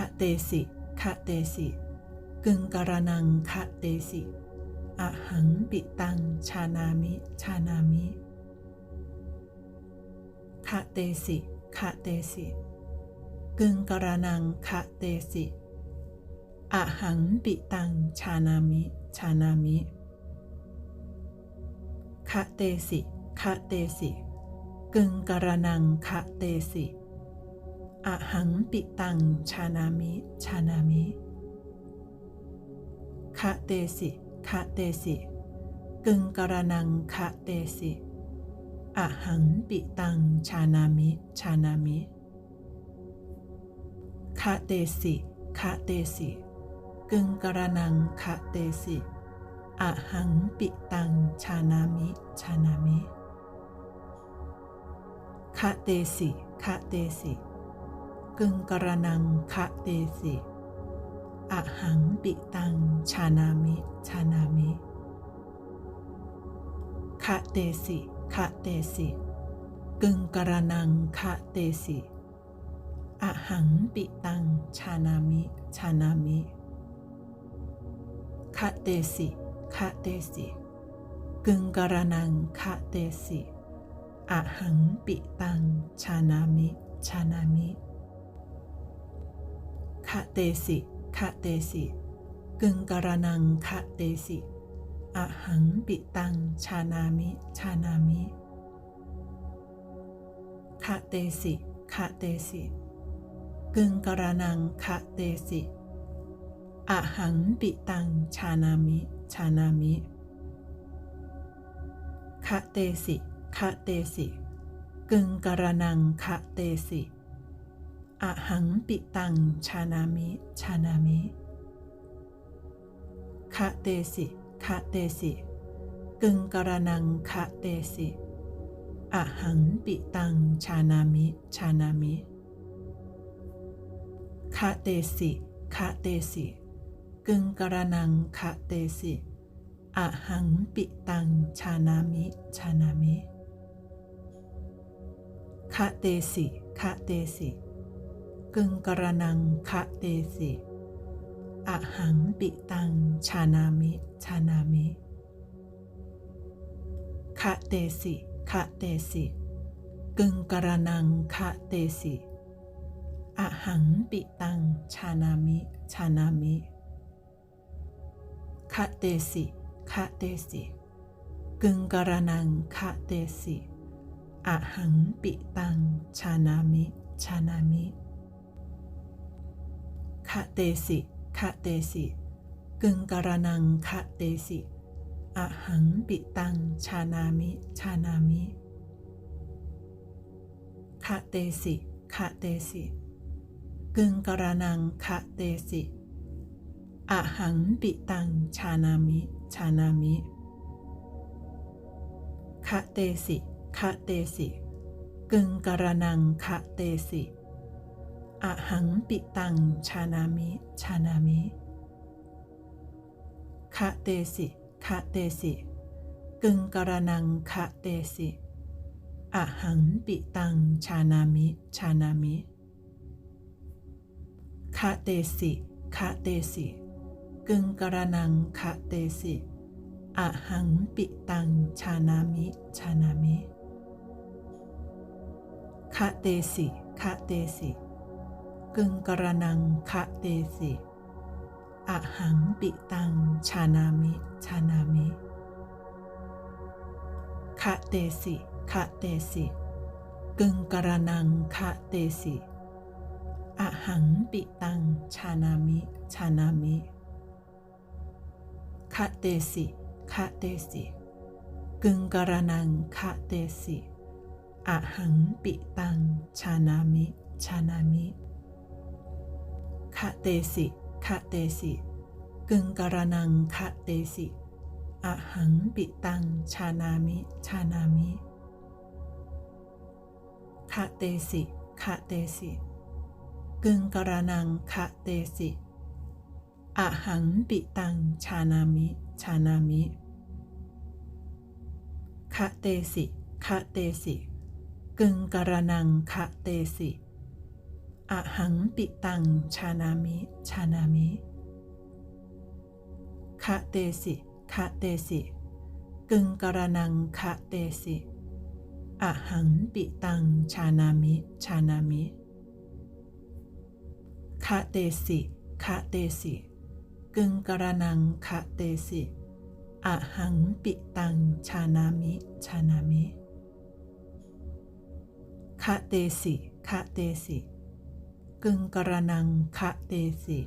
คะเตสิคะเตสิกึงกรนังคะเตสิอะหังปิตัง ชานามิ ชานามิคะเตสิคะเตสิกึงกรนังคะเตสิอะหังปิตัง ชานามิ ชานามิคะเตสิคะเตสิกึงกรนังคะเตสิ อะหังปิตังชานามิ ชานามิคะเตสิคะเตสิ กึงกรนังคะเตสิอะหังปิตังชานามิ ชานามิคะเตสิคะเตสิ กึงกรนังคะเตสิอะหังปิตังชานามิ ชานามิคะเตสิคะเตสิ กึงกรนังคะเตสิอะหังปิตังชานามิ ชานามิคะเตสิคะเตสิกึงกรนังคะเตสิอะหังปิตังชานามิ ชานามิคะเตสิคะเตสิกึงกรนังคะเตสิอะหังปิตังชานามิ ชานามิ คะเตสิคะเตสิกึงกรนังคะเตสิอะหังปิตังชานามิชานามิคะเตสิคะเตสิกึงกรนังคะเตสิอะหังปิตังชานามิชานามิคะเตสิคะเตสิกึงกรนังคะเตสิ อะหังปิตังชานามิ ชานามิคะเตสิคะเตสิ กึงกรนังคะเตสิอะหังปิตังชานามิ ชานามิคะเตสิคะเตสิ กึงกรนังคะเตสิอะหังปิตังชานามิ ชานามิคะเตสิคะเตสิ กึงกระนังคะเตสิอะหังปิตังชานามิ ชานามิคะเตสิคะเตสิกึงกระนังคะเตสิอะหังปิตังชานามิ ชานามิคะเตสิคะเตสิกึงกระนังคะเตสิอะหังปิตังชานามิ ชานามิ คะเตสิคะเตสิกึงกรนังคะเตสิอะหังปิตัง ชานามิชานามิคะเตสิคะเตสิกึงกรนังคะเตสิอะหังปิตัง ชานามิชานามิคะเตสิคะเตสิกึงกรนังคะเตสิ อะหังปิตังชานามิ ชานามิคะเตสิคะเตสิ กึงกรนังคะเตสิอะหังปิตังชานามิ ชานามิคะเตสิคะเตสิ กึงกรนังคะเตสิอะหังปิตังชานามิ ชานามิคะเตสิคะเตสิ กึงกรนังคะเตสิอะหังปิตังชานามิ ชานามิคะเตสิคะเตสิกึงกรนังคะเตสิอะหังปิตังชานามิ ชานามิคะเตสิคะเตสิกึงกรนังคะเตสิอะหังปิตังชานามิ ชานามิ คะเตสิคะเตสิ กึงกรนังคะเตสิอะหังปิตัง ชานามิ ชานามิคะเตสิคะเตสิ กึงกรนังคะเตสิอะหังปิตัง ชานามิ ชานามิคะเตสิคะเตสิ กึงกรนังคะเตสิ อะหังปิตังชานามิชานามิคะเตสิคะเตสิกึงกระนังคะเตสิอะหังปิตังชานามิชานามิคะเตสิคะเตสิกึงกระนังคะเตสิอะหังปิตังชานามิชานามิคะเตสิคะเตสิ กึงกระนังคะเตสิ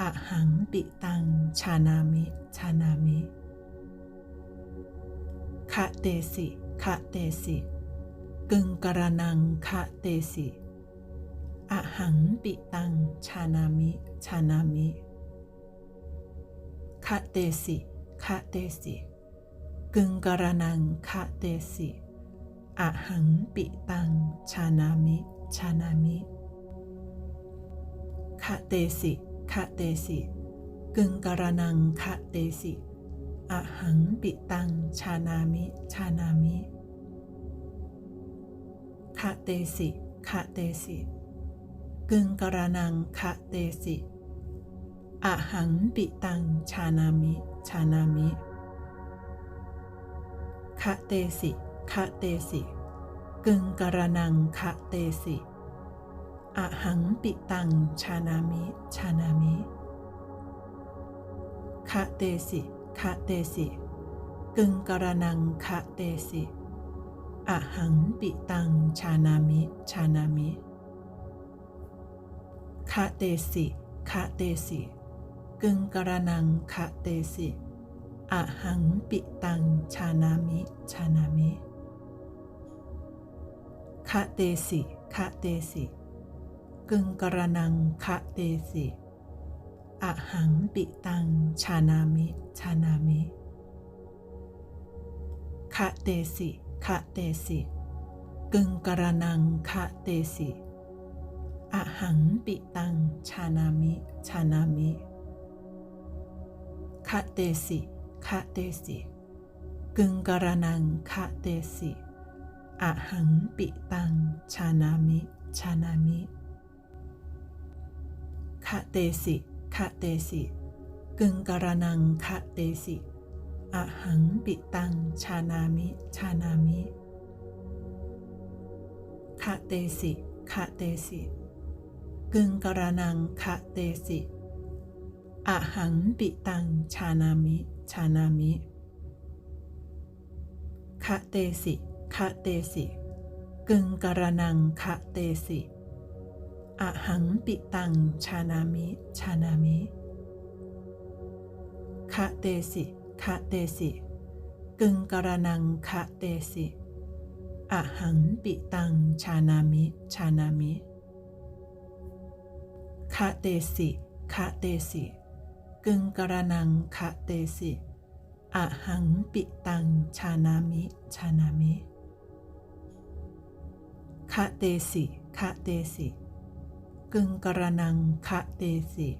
อะหังปิตังชานามิ ชานามิคะเตสิคะเตสิ กึงกระนังคะเตสิอะหังปิตังชานามิ ชานามิคะเตสิคะเตสิกึงกระนังคะเตสิอะหังปิตังชานามิชานามิ คะเตสิคะเตสิกึงกระนังคะเตสิอะหังปิตัง ชานามิชานามิคะเตสิคะเตสิกึงกระนังคะเตสิอะหังปิตัง ชานามิ ชานามิคะเตสิคะเตสิกึงกระนังคะเตสิ อะหังปิตังชานามิ ชานามิคะเตสิคะเตสิกึงกระนังคะเตสิอะหังปิตังชานามิ ชานามิคะเตสิคะเตสิกึงกระนังคะเตสิอะหังปิตังชานามิ ชานามิคะเตสิคะเตสิ กึงกระนังคะเตสิอะหังปิตัง ชานามิ ชานามิคะเตสิคะเตสิ กึงกระนังคะเตสิอะหังปิตัง ชานามิ ชานามิคะเตสิคะเตสิ กึงกระนังคะเตสิอะหังปิตัง ชานามิ ชานามิ คะเตสิคะเตสิกึงกระนังคะเตสิอะหังปิตัง ชานามิ ชานามิคะเตสิคะเตสิกึงกระนังคะเตสิอะหังปิตัง ชานามิ ชานามิคะเตสิคะเตสิกึงกระนังคะเตสิ อะหังปิตังชานามิ ชานามิคะเตสิคะเตสิ กึงกระนังคะเตสิอะหังปิตังชานามิ ชานามิคะเตสิคะเตสิ กึงกระนังคะเตสิอะหังปิตังชานามิ ชานามิคะเตสิคะเตสิ กึงกระนังคะเตสิ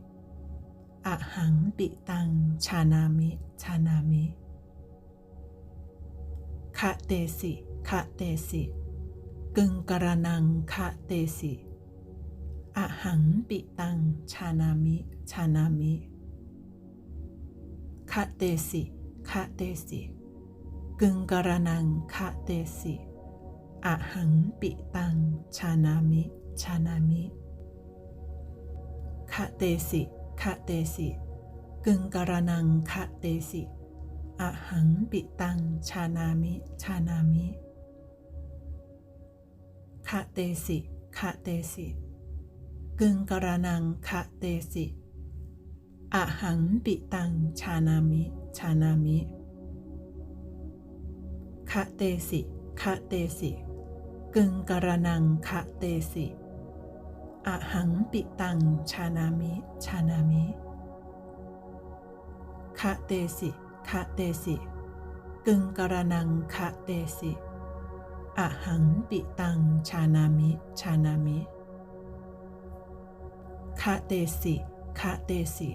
อะหังปิตังชานามิ ชานามิคะเตสิคะเตสิกึงกระนังคะเตสิอะหังปิตังชานามิ ชานามิคะเตสิคะเตสิกึงกระนังคะเตสิอะหังปิตังชานามิ ชานามิ คะเตสิคะเตสิกึงกระนังคะเตสิอะหังปิตัง ชานามิชานามิคะเตสิคะเตสิกึงกระนังคะเตสิอะหังปิตัง ชานามิ ชานามิคะเตสิคะเตสิกึงกระนังคะเตสิ อะหังปิตังชานามิ ชานามิคะเตสิคะเตสิกึงกระนังคะเตสิอะหังปิตังชานามิ ชานามิคะเตสิคะเตสิ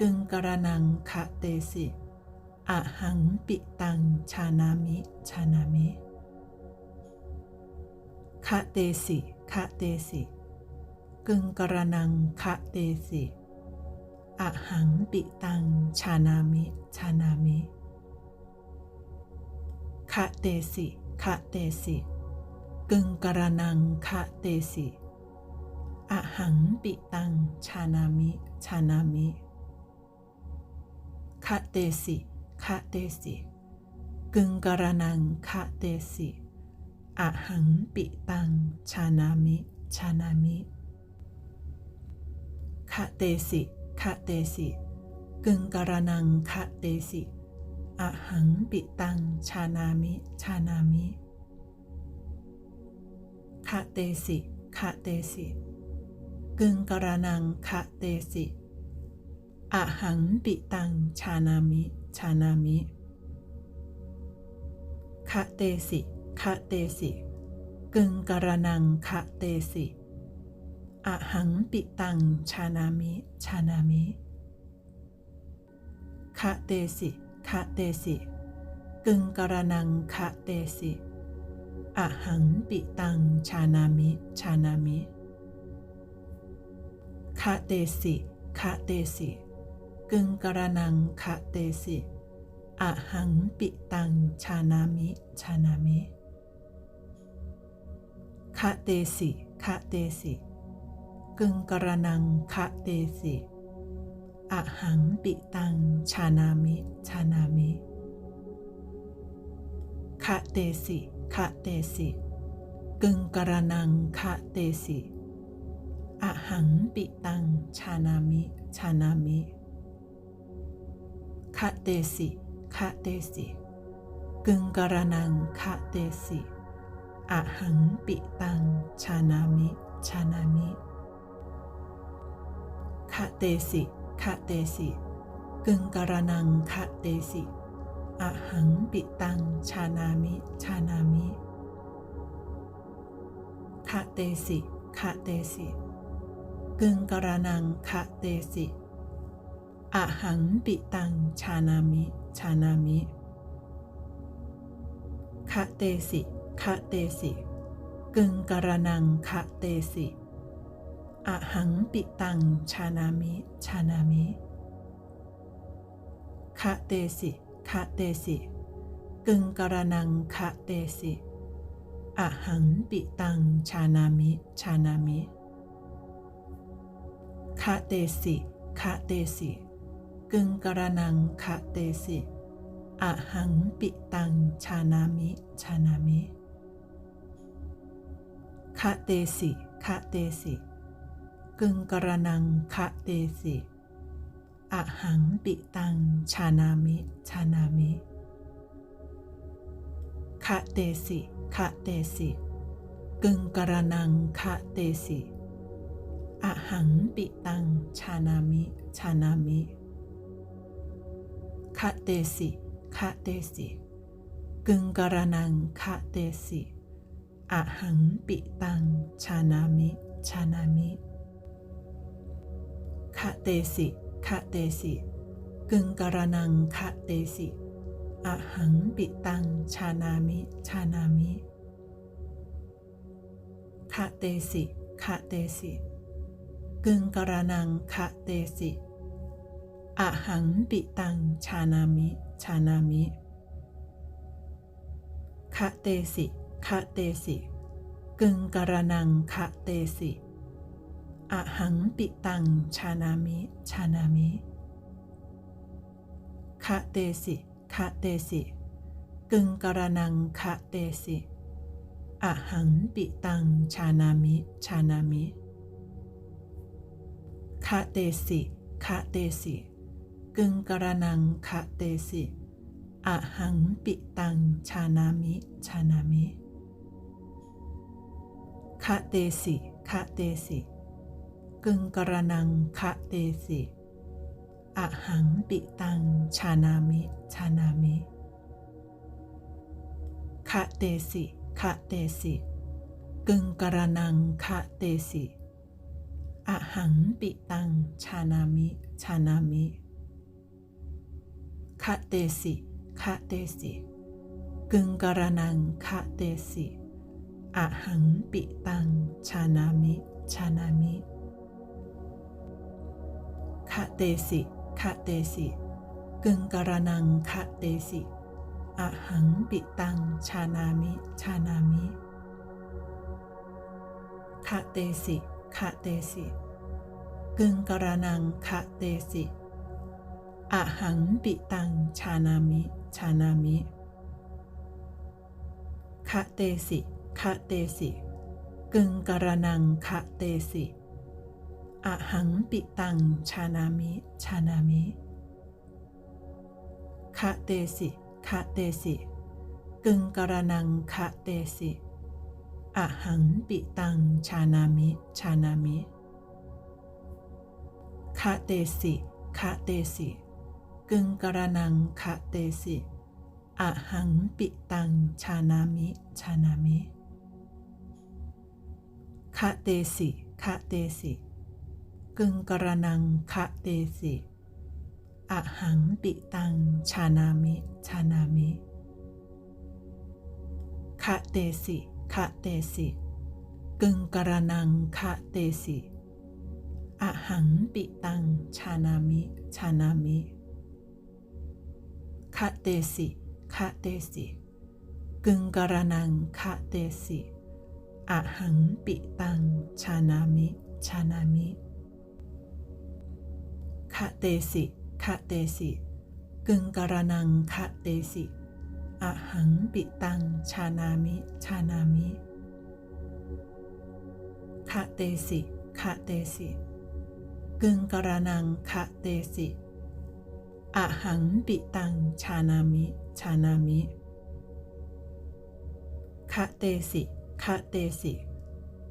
กึงกระนังคะเตสิอะหังปิตังชานามิชานามิคะเตสิคะเตสิึงกระนังคะเตสิอะหังปิตัง ชานามิ ชานามิ คะเตสิ คะเตสิ กึงกระนังคะเตสิอะหังปิตัง ชานามิ ชานามิ คะเตสิ คะเตสิ กึงกระนังคะเตสิอะหังปิตัง ชานามิ ชานามิ คะเตสิคะเตสิกึงกระนังคะเตสิอะหังปิตัง ชานามิ ชานามิคะเตสิคะเตสิกึงกระนังคะเตสิอะหังปิตัง ชานามิ ชานามิคะเตสิคะเตสิกึงกระนังคะเตสิ อะหังปิตังชานามิ ชานามิคะเตสิคะเตสิ กึงกระนังคะเตสิอะหังปิตังชานามิ ชานามิคะเตสิคะเตสิ กึงกระนังคะเตสิอะหังปิตังชานามิ ชานามิคะเตสิคะเตสิ กึงกระนังคะเตสิอะหังปิตัง ชานามิ ชานามิคะเตสิคะเตสิ กึงกระนังคะเตสิอะหังปิตัง ชานามิ ชานามิคะเตสิคะเตสิ กึงกระนังคะเตสิอะหังปิตัง ชานามิ ชานามิ คะเตสิคะเตสิกึงกระนังคะเตสิอะหังปิตัง ชานามิ ชานามิคะเตสิคะเตสิกึงกระนังคะเตสิอะหังปิตัง ชานามิ ชานามิคะเตสิคะเตสิกึงกระนังคะเตสิ อะหังปิตังชานามิ ชานามิคะเตสิคะเตสิ กึงกระนังคะเตสิอะหังปิตังชานามิ ชานามิคะเตสิคะเตสิ กึงกระนังคะเตสิอะหังปิตังชานามิ ชานามิคะเตสิคะเตสิ กึงกระนังคะเตสิอะหังปิตังชานามิ ชานามิคะเตสิคะเตสิกึงกระนังคะเตสิอะหังปิตังชานามิ ชานามิคะเตสิคะเตสิกึงกระนังคะเตสิอะหังปิตังชานามิ ชานามิ คะเตสิคะเตสิ กึงกระนังคะเตสิอะหังปิตัง ชานามิ ชานามิคะเตสิคะเตสิ กึงกระนังคะเตสิอะหังปิตัง ชานามิ ชานามิคะเตสิคะเตสิ กึงกระนังคะเตสิ อะหังปิตังชานามิ ชานามิคะเตสิคะเตสิ กึงกระนังคะเตสิอะหังปิตังชานามิ ชานามิคะเตสิคะเตสิกึงกระนังคะเตสิอะหังปิตังชานามิชานามิคะเตสิคะเตสิ กึงกระนังคะเตสิอะหังปิตังชานามิชานามิคะเตสิคะเตสิกึงกระนังคะเตสิอะหังปิตังชานามิชานามิคะเตสิคะเตสิกึงกระนังคะเตสิอะหังปิตังชานามิชานามิะเตสิคะเตสิกึงกรนังคะเตสิอะหังปิตัง ชานามิ ชานามิคะเตสิคะเตสิกึงกรนังคะเตสิอะหังปิตัง ชานามิ ชานามิคะเตสิคะเตสิกึงกรนังคะเตสิ อะหังปิตังชานามิ ชานามิคะเตสิคะเตสิ กึงกรนังคะเตสิอะหังปิตังชานามิ ชานามิคะเตสิคะเตสิ กึงกรนังคะเตสิอะหังปิตังชานามิ ชานามิคะเตสิคะเตสิ กึงกรนังคะเตสิอะหังปิตังชานามิ ชานามิ คะเตสิคะเตสิ กึงกรนังคะเตสิอะหังปิตังชานามิ ชานามิ คะเตสิคะเตสิ กึงกรนังคะเตสิอะหังปิตังชานามิ ชานามิ คะเตสิคะเตสิกึงกรนังคะเตสิอะหังปิตัง ชานามิ ชานามิคะเตสิคะเตสิกึงกรนังคะเตสิอะหังปิตัง ชานามิ ชานามิคะเตสิคะเตสิ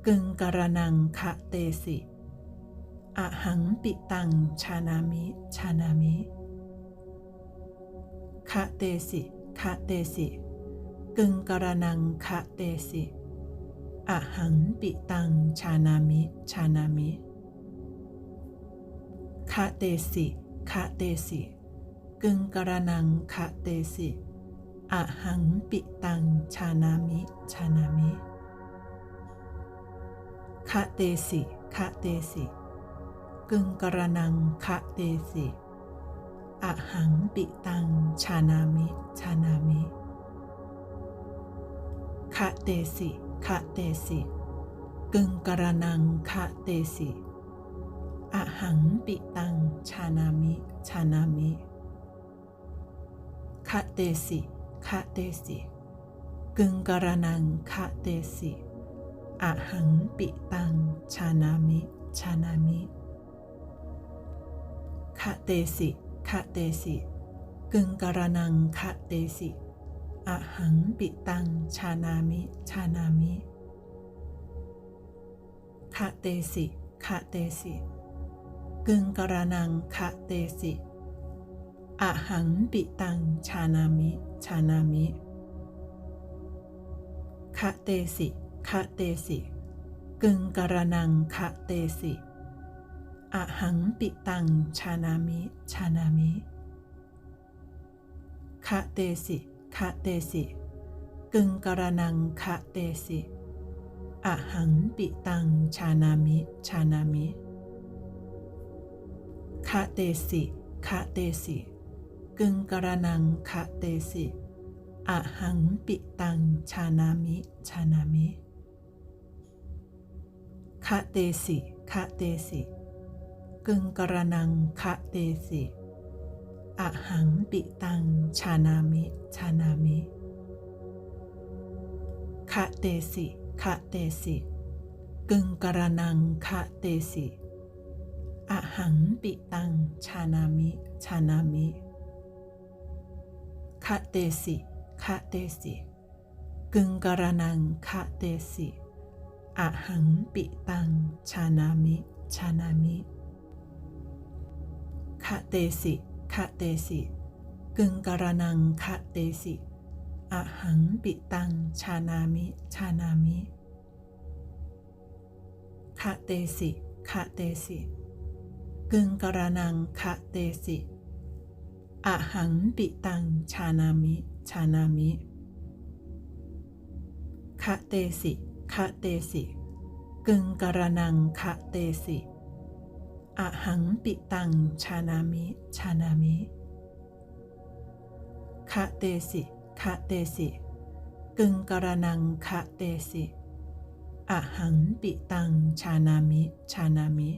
กึงกรนังคะเตสิ อะหังปิตังชานามิ ชานามิคะเตสิคะเตสิ กึงกรนังคะเตสิอะหังปิตังชานามิ ชานามิคะเตสิคะเตสิ กึงกรนังคะเตสิอะหังปิตังชานามิ ชานามิคะเตสิคะเตสิ กึงกระนังคะเตสิอะหังปิตังชานามิ ชานามิคะเตสิคะเตสิกึงกระนังคะเตสิอะหังปิตังชานามิ ชานามิคะเตสิคะเตสิกึงกระนังคะเตสิอะหังปิตังชานามิ ชานามิ คะเตสิคะเตสิกึงกรนังคะเตสิอะหังปิตัง ชานามิชานามิคะเตสิคะเตสิกึงกรนังคะเตสิอะหังปิตัง ชานามิ ชานามิคะเตสิคะเตสิกึงกรนังคะเตสิ อะหังปิตังชานามิ ชานามิคะเตสิคะเตสิ กึงกรนังคะเตสิอะหังปิตังชานามิ ชานามิคะเตสิคะเตสิ กึงกรนังคะเตสิอะหังปิตังชานามิ ชานามิคะเตสิคะเตสิ กึงกรนังคะเตสิอะหังปิตังชานามิ ชานามิคะเตสิคะเตสิ กึงกรนังคะเตสิอะหังปิตังชานามิ ชานามิคะเตสิคะเตสิ กึงกรนังคะเตสิอะหังปิตังชานามิ ชานามิ คะเตสิคะเตสิ กึงกรนังคะเตสิอะหังปิตัง ชานามิ ชานามิคะเตสิคะเตสิ กึงกรนังคะเตสิอะหังปิตัง ชานามิ ชานามิคะเตสิคะเตสิ กึงกรนังคะเตสิ อะหังปิตังชานามิ ชานามิคะเตสิคะเตสิกึงกระนังคะเตสิอะหังปิตังชานามิ ชานามิ